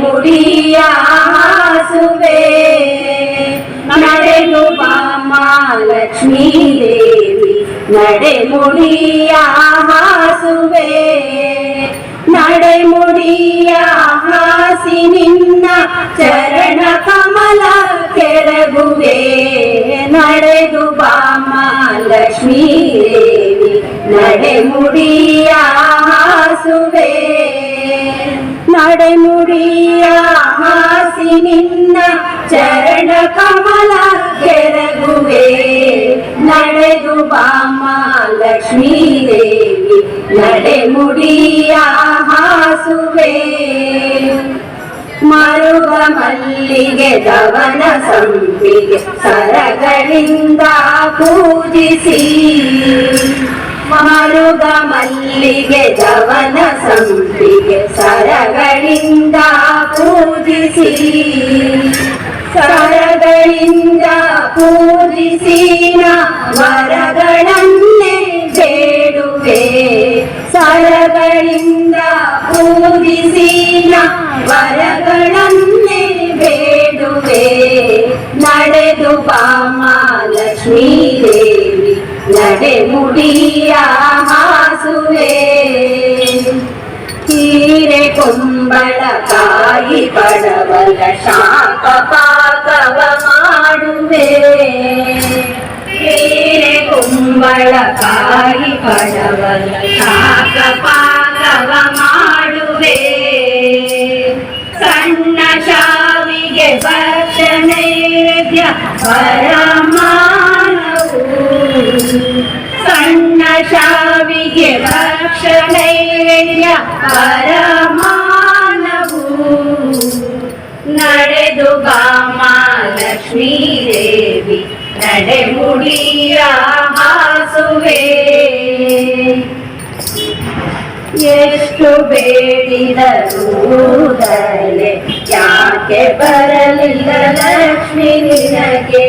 ముడియాసువే నడెను లక్ష్మీదేవి నడెముడియాసువే నడెముడియాసి నిన్న చరణ కమಲ ಕೆರಗುವೆ ನಡೆದು ಬಾಮ ಲಕ್ಷ್ಮೀ ದೇವಿ ನಡೆ ಮುಡಿಯ ಹಾಸುವೆ ನಡೆಮುಡಿಯ ಹಾಸಿ ನಿನ್ನ ಚರಣ ಕಮಲ ಕೆರಗುವೆ. ನಡೆದು ಬಾಮ ಲಕ್ಷ್ಮೀ ಲಕ್ಷ್ಮೀದೇವಿ ನಡೆಮುಡಿಯ ಹಾಸುವೆ. ಮರುಗ ಮಲ್ಲಿಗೆ ದವನ ಸಂಪಿಗೆ, ಸರಗಳಿಂದ ಪೂಜಿಸಿ. ಮರುಗ ಮಲ್ಲಿಗೆ ಜವನ ಸಂಪಿಗೆ ಸರಗಳಿಂದ ಪೂಜಿಸಿ. ಸರಗಳಿಂದ ಪೂಜಿಸಿ ವರಗಳನ್ನೇ ಬೇಡುವೆ. ಸರಗಳಿಂದ ಪೂಜಿಸಿ ವರಗಳನ್ನೇ ಬೇಡುವೆ. ನಡೆದು ಪಾಮ ಲಕ್ಷ್ಮೀದೇವಿ ನಡೆ ಮುಡಿಯ ಹಾಸುವೆ. ಹೀರೆ ಕುಂಬಳ ಕಾಯಿ ಪಡವಲ ಶಾಪ ಪಾಕವ ಮಾಡುವೆ. ಹೀರೆ ಕುಂಬಳ ಕಾಯಿ ಪಡವಲ ಶಾಪ ಪಾಕವ ಮಾಡುವೆ. ಸಣ್ಣ ಶಾವಿಗೆ ಭಕ್ಷ ನೈವೇದ್ಯ ಪರಮಾನವು ಪರಮಾನವು ನಡೆದು ಬಾಮಾಲಕ್ಷ್ಮೀ ದೇವಿ ನಡೆ ಮುಡಿಯ ಹಾಸುವೆ. ಎಷ್ಟು ಬೇಡಿದರು ದಯೆ ಯಾಕೆ ಬರಲಿಲ್ಲ ಲಕ್ಷ್ಮಿ ನಿನಗೆ?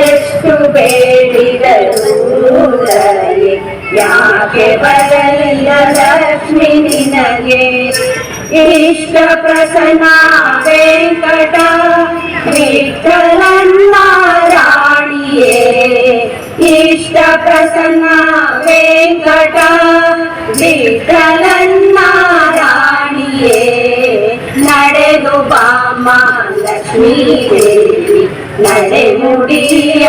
ಎಷ್ಟು ಬೇಡಿದರು ದಯೆ ಯಾಕೆ ಬರಲಿಲ್ಲ ಲಕ್ಷ್ಮಿ ನಿನಗೆ? ಇಷ್ಟ ಪ್ರಸನ್ನ ವೆಂಕಟ, ವಿಠಲನ್ನ ರಾಣಿಯೇ. ಇಷ್ಟ ಪ್ರಸನ್ನ ವೆಂಕಟ, ವಿಠಲನ್ನ ರಾಣಿಯೇ. ನಡೆದು ಬಾಮ ಲಕ್ಷ್ಮೀ ದೇವಿ ನಡೆ ಮುಡಿಯ